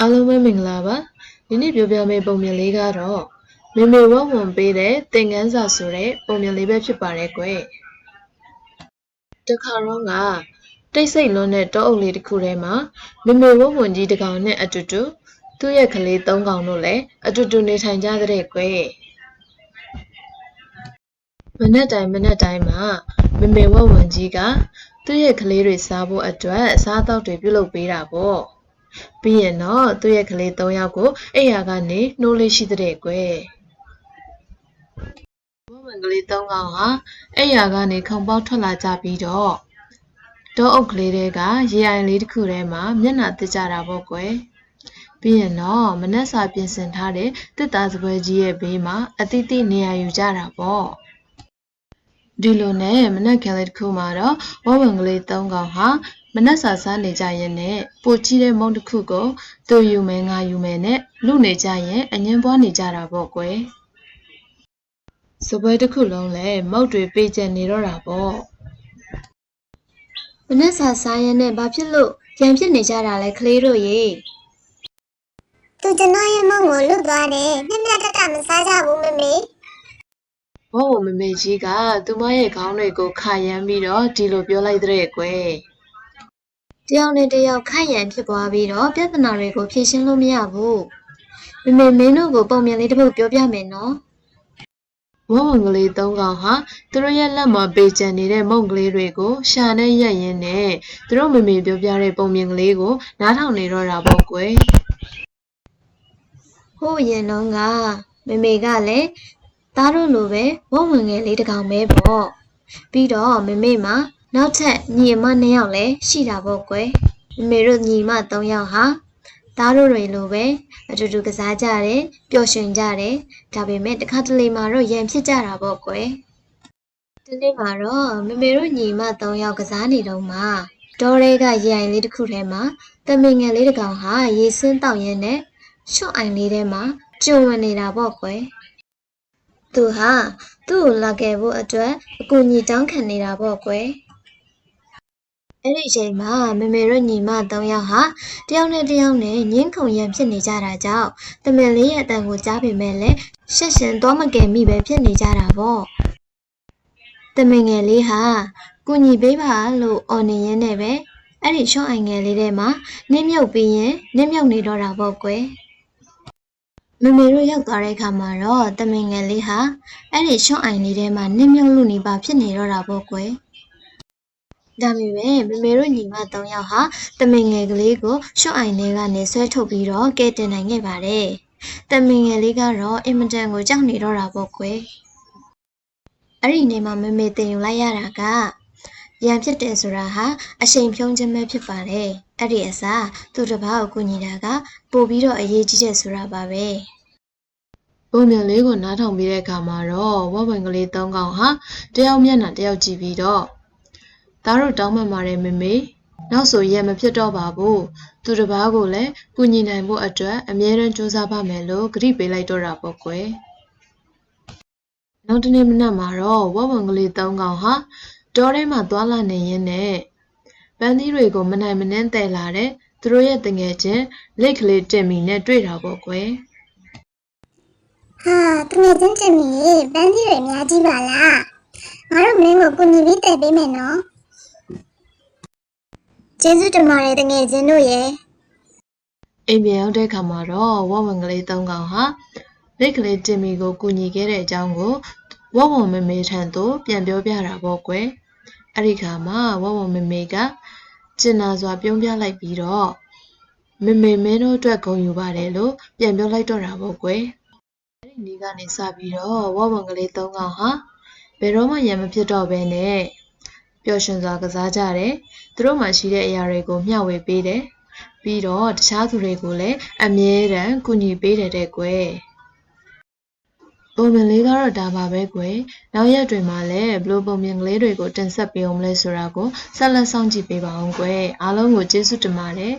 အားလုံးပဲမင်္ဂလာပါဒီနေ့ပြောပြမယ့်ပုံမြင်လေးကတော့မေမေဝဝွန်ပေးတဲ့သင်ခန်းစာဆိုတဲ့ပုံမြင်လေးပဲဖြစ်ပါတယ်ကွယ်တခါတော့ကတိတ်ဆိတ်လွန်းတဲ့တောအုပ်လေးတစ်ခုထဲမှာမေမေဝဝွန်ကြီးတစ်ကောင်နဲ့အတူတူသူ့ရဲ့ကလေးသုံးကောင်တို့လည်းအတူတူနေထိုင်ကြတဲ့ကွယ်မနေ့တိုင်းမနေ့တိုင်းမှာမေမေဝဝွန်ကြီးကသူ့ရဲ့ကလေးတွေစားဖို့အတွက်အစားအသောက်တွေပြုလုပ်ပေးတာပေါ့ ပြီးရင်တော့သူ့ရဲ့ကလေး၃ယောက်ကိုအိမ်ယာကနေနှိုးလေးရှိတဲ့ကွယ်ဝဝွန်ကလေး၃ကောင်ဟာအိမ်ယာကနေခုံပေါက်ထွက်လာကြပြီးတော့တောအုပ်ကလေးတွေကရေအိုင်လေးတစ်ခုထဲမှာမျက်နှာတစ်ကြတာပေါ့ကွယ်ပြီးရင်တော့မနက်စာပြင်ဆင်ထားတဲ့တစ်သားစပွဲကြီးရဲ့ဘေးမှာအတိအတိနေရာယူကြတာပေါ့ ဒီလိုနဲ့မနက်ခင်းလေးတစ်ခုမှာတော့ဝဝွန်ကလေး၃ကောင်ဟာမနက်စာစားနေကြရင်နဲ့ပိုကြီးတဲ့မုံတစ်ခုကိုသူယူမယ်ငါယူမယ်နဲ့လူနေကြရင်အငင်းပွားနေကြတာပေါ့ကွယ်စပွဲတစ်ခုလုံးလဲမုတ်တွေပေးကျန်နေတော့တာပေါ့မနက်စာစားရနဲ့ဘာဖြစ်လို့ရံဖြစ်နေကြတာလဲကလေးတို့ရေသူကျွန်တော်ရဲ့မုံကိုလွတ်သွားတယ်။မျက်မျက်တတမစားကြဘူးမမေ ဝဝမမေကြီးကသူမရဲ့ခေါင်းတွေကိုခါရမ်းပြီးတော့ဒီလိုပြောလိုက်တဲ့ကွယ်တယောက်နဲ့တယောက်ခိုက်ရန်ဖြစ်သွားပြီးတော့ပြဿနာတွေကိုဖြေရှင်းလို့မရဘူးမမေမင်းတို့ကိုပုံမြင်လေးတစ်ပုဒ်ပြောပြမယ်နော်ဝဝကလေးသုံးကောင်ဟာသူတို့ရဲ့လက်မှာပေးကျန်နေတဲ့မုံကလေးတွေကိုရှာနဲ့ရက်ရင်းနဲ့သူတို့မမေပြောပြတဲ့ပုံမြင်ကလေးကိုနားထောင်နေတော့တာပေါ့ကွယ်ဟိုးရင်တော့ကမမေကလည်း သားတို့လိုပဲဝုံဝင်ငယ်လေးတစ်ကောင်ပဲပေါ့ပြီးတော့မမေမှာနောက်ထပ်ညီမနှစ်ယောက်လည်းရှိတာပေါ့ကွယ်မမေတို့ညီမသုံးယောက်ဟာသားတို့တွေလိုပဲအတူတူကစားကြတယ်ပျော်ရွှင်ကြတယ်ဒါပေမဲ့တစ်ခါတလေမှာတော့ရန်ဖြစ်ကြတာပေါ့ကွယ်ဒီနေ့မှာတော့မမေတို့ညီမသုံးယောက်ကစားနေတော့မှတောတွေကရေအိုင်လေးတစ်ခုထဲမှာတမင်ငယ်လေးတစ်ကောင်ဟာရေစင်းတောက်ရင်းနဲ့ရှော့အိုင်လေးထဲမှာကျုံဝင်နေတာပေါ့ကွယ် သူဟာသူ့ကိုလာခဲ့ဖို့အတွက်အကူအညီတောင်းခံနေတာပေါ့ကွယ်အဲ့ဒီအချိန်မှာမမေတို့ညီမ၃ယောက်ဟာတယောက်နဲ့တယောက်နဲ့ညှင်းခုန်ရန်ဖြစ်နေကြတာကြောင့်တမင်လေးရဲ့အတန်ကိုကြားပေမဲ့လည်းရှက်ရှင်သွားမကယ်မိပဲဖြစ်နေကြတာပေါ့တမင်ငယ်လေးဟာကူညီပေးပါလို့အော်နေရင်းနဲ့ပဲအဲ့ဒီရှော့အိုင်ငယ်လေးထဲမှာနင်းမြုပ်ပြီးရင်နင်းမြုပ်နေတော့တာပေါ့ကွယ် မမေတို့ရောက်သွားတဲ့အခါမှာတော့တမင်ငယ်လေးဟာအဲ့ဒီရှော့အိုင်လေးထဲမှာနစ်မြုပ်လူနေပါဖြစ်နေတော့တာပေါ့ကွယ်ဒါပေမဲ့မမေတို့ညီမ၃ယောက်ဟာတမင်ငယ်ကလေးကိုရှော့အိုင်ထဲကနေဆွဲထုတ်ပြီးတော့ကဲတင်နိုင်ခဲ့ပါတယ်တမင်ငယ်လေးကတော့အင်မတန်ကိုကြောက်နေတော့တာပေါ့ကွယ်အဲ့ဒီနေမှာမမေတင်ယူလိုက်ရတာက ရန်ဖြစ်တယ်ဆိုတာဟာအချိန်ဖြုံးခြင်းပဲဖြစ်ပါတယ်အဲ့ဒီအစားသူတစ်ပါးကိုကူညီတာကပို့ပြီးတော့အရေးကြီးတယ်ဆိုတာပါပဲပုံမြင်လေးကိုနားထောင်ပြီးတဲ့အခါမှာတော့ဝဝကလေးသုံးကောင်ဟာတယောက်မျက်နှာတယောက်ကြည့်ပြီးတော့သားတို့တောင်းပန်ပါတယ်မမေနောက်ဆိုရက်မဖြစ်တော့ပါဘူးသူတစ်ပါးကိုလည်းကူညီနိုင်ဖို့အတွက်အမြဲတမ်းကြိုးစားပါမယ်လို့ဂရုပေးလိုက်တော့တာပေါ့ကွယ်နောက်တနေ့မနက်မှာတော့ဝဝကလေးသုံးကောင်ဟာ တောထဲမှာသွာလာနေရင်းနဲ့ပန်းသီးတွေကိုမနိုင်မနှင်းတယ်လာတဲ့သူတို့ရဲ့တငယ်ချင်းလက်ကလေးတင်မီနဲ့တွေ့တာပေါ့ကွယ်။ဟာတငယ်ချင်းတင်မီပန်းကြီးတွေအများကြီးပါလား။ငါတို့မင်းကိုကူညီပြီးတည်ပေးမယ်နော်။ကျေးဇူးတင်ပါတယ်တငယ်ချင်းတို့ရဲ့အိမ်ပြန်ရောက်တဲ့အခါမှာတော့ဝဝံကလေးသုံးကောင်ဟာလက်ကလေးတင်မီကိုကူညီခဲ့တဲ့အကြောင်းကိုဝဝံမမေထံသို့ပြန်ပြောပြတာပေါ့ကွယ် အဲ့ဒီခါမှာဝဝံမမေကကျင်နာစွာပြုံးပြလိုက်ပြီးတော့မမေမင်းတို့အတွက်ဂုဏ်ယူပါတယ်လို့ပြန်ပြောလိုက်တော့တာပေါ့ကွယ်အဲ့ဒီနေ့ကနေစပြီးတော့ဝဝံကလေးသုံးကောင်ဟာဘယ်တော့မှရံမဖြစ်တော့ဘဲနဲ့ပျော်ရွှင်စွာကစားကြတယ်သူတို့မှရှိတဲ့အရာတွေကိုမျှဝေပေးတယ်ပြီးတော့တခြားသူတွေကိုလည်းအမြဲတမ်းကူညီပေးတယ်တဲ့ကွယ် ပုံမြင်လေးကတော့ဒါပါပဲကွယ်နောက်ရက်တွေမှာလည်းဘလို့ပုံမြင်ကလေးတွေကိုတင်ဆက်ပေးအောင်မလဲဆိုတာကိုဆက်လက်စောင့်ကြည့်ပေးပါအောင်ကွယ်အားလုံးကိုကျေးဇူးတင်ပါတယ်